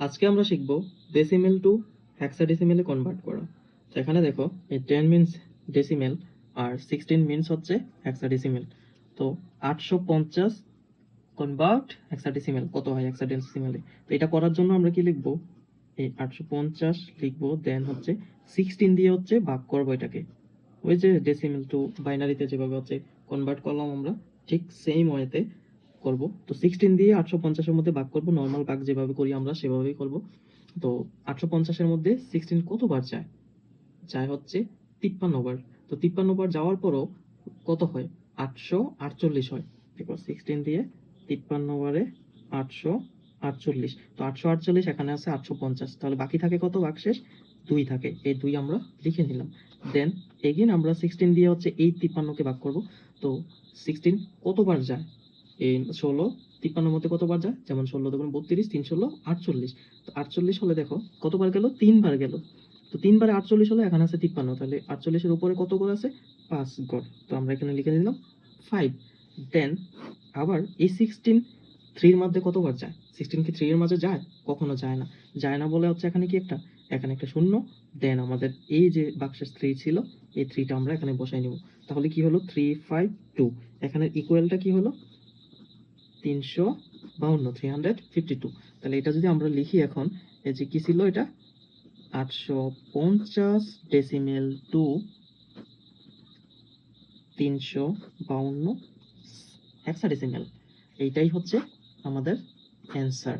আজকে আমরা শিখব ডেসিমেল টু হেক্সাডেসিমেলে কনভার্ট করা। এখানে দেখো, এই টেন মিনস ডেসিমেল আর সিক্সটিন মিনস হচ্ছে হেক্সাডেসিমেল তো আটশো পঞ্চাশ কনভার্ট হেক্সাডেসিমেল কত হয় হেক্সাডেসিমেলে তো এটা করার জন্য আমরা কি লিখব? এই আটশো পঞ্চাশ লিখব দেন হচ্ছে সিক্সটিন দিয়ে হচ্ছে ভাগ করব এটাকে। ওই যে ডেসিমেল টু বাইনারিতে যেভাবে হচ্ছে কনভার্ট করলাম আমরা, ঠিক সেম ওয়েতে করব। তো সিক্সটিন দিয়ে আটশো পঞ্চাশের মধ্যে ভাগ করব। নর্মাল ভাগ যেভাবে করি আমরা, সেভাবেই করব। তো আটশো পঞ্চাশের মধ্যে সিক্সটিন কতবার যায়? যায় হচ্ছে তিপ্পান্ন বার। তো তিপ্পান্ন বার যাওয়ার পরও কত হয়? আটশো আটচল্লিশ হয়। দেখো সিক্সটিন দিয়ে তিপ্পান্ন বারে আটশো আটচল্লিশ। তো আটশো আটচল্লিশ এখানে আছে আটশো পঞ্চাশ। তাহলে বাকি থাকে কত? ভাগশেষ দুই থাকে। এই দুই আমরা লিখে নিলাম। দেন এগেন আমরা সিক্সটিন দিয়ে হচ্ছে এই তিপ্পান্নকে ভাগ করব। তো সিক্সটিন কতবার যায়? এই ষোলো তিপ্পান্নর মধ্যে কতবার যায়? যেমন ষোলো দেখুন, বত্রিশ, তিন ষোলো, আটচল্লিশ। তো আটচল্লিশ হলে দেখো, কতবার গেল? তিনবার গেল। তো তিনবারে আটচল্লিশ হলে এখানে আছে তিপ্পান্ন। তাহলে আটচল্লিশের উপরে কত গড় আছে? পাঁচ গড়। তো আমরা এখানে লিখে দিলাম ফাইভ দেন আবার এই সিক্সটিন থ্রির মধ্যে কতবার যায়? সিক্সটিন কি থ্রি এর মাঝে যায়? কখনো যায় না। যায় না বলে হচ্ছে এখানে কি একটা? এখানে একটা শূন্য। দেন আমাদের এই যে বাক্সের থ্রি ছিল, এই থ্রিটা আমরা এখানে বসাই নিব। তাহলে কি হলো? থ্রি ফাইভ টু এখানে ইকুয়ালটা কি হলো? তিনশো বাউন্ন থ্রি হান্ড্রেড ফিফটি টু তাহলে এটা যদি আমরা লিখি এখন, এই যে কি ছিল এটা? আটশো পঞ্চাশ ডেসিমেল টু তিনশো বাউন্ন হেক্সাডেসিমেল এইটাই হচ্ছে আমাদের অ্যান্সার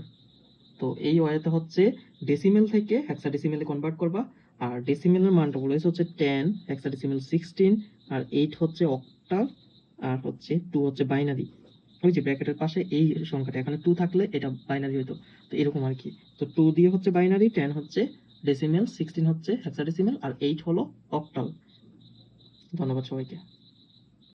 তো এই ওয়েতে হচ্ছে ডেসিমেল থেকে হেক্সাডেসিমেলে কনভার্ট করবা, আর ডেসিমেলের মানটা বলেছে হচ্ছে টেন হেক্সাডেসিমেল সিক্সটিন আর এইট হচ্ছে অক্টাল আর হচ্ছে টু হচ্ছে বাইনারি ওই যে ব্র্যাকেটের পাশে এই সংখ্যাটা, এখানে টু থাকলে এটা বাইনারি হতো তো এরকম আর কি। তো টু দিয়ে হচ্ছে বাইনারি টেন হচ্ছে ডেসিমেল সিক্সটিন হচ্ছে হেক্সাডেসিমেল আর এইট হলো অক্টাল ধন্যবাদ সবাইকে।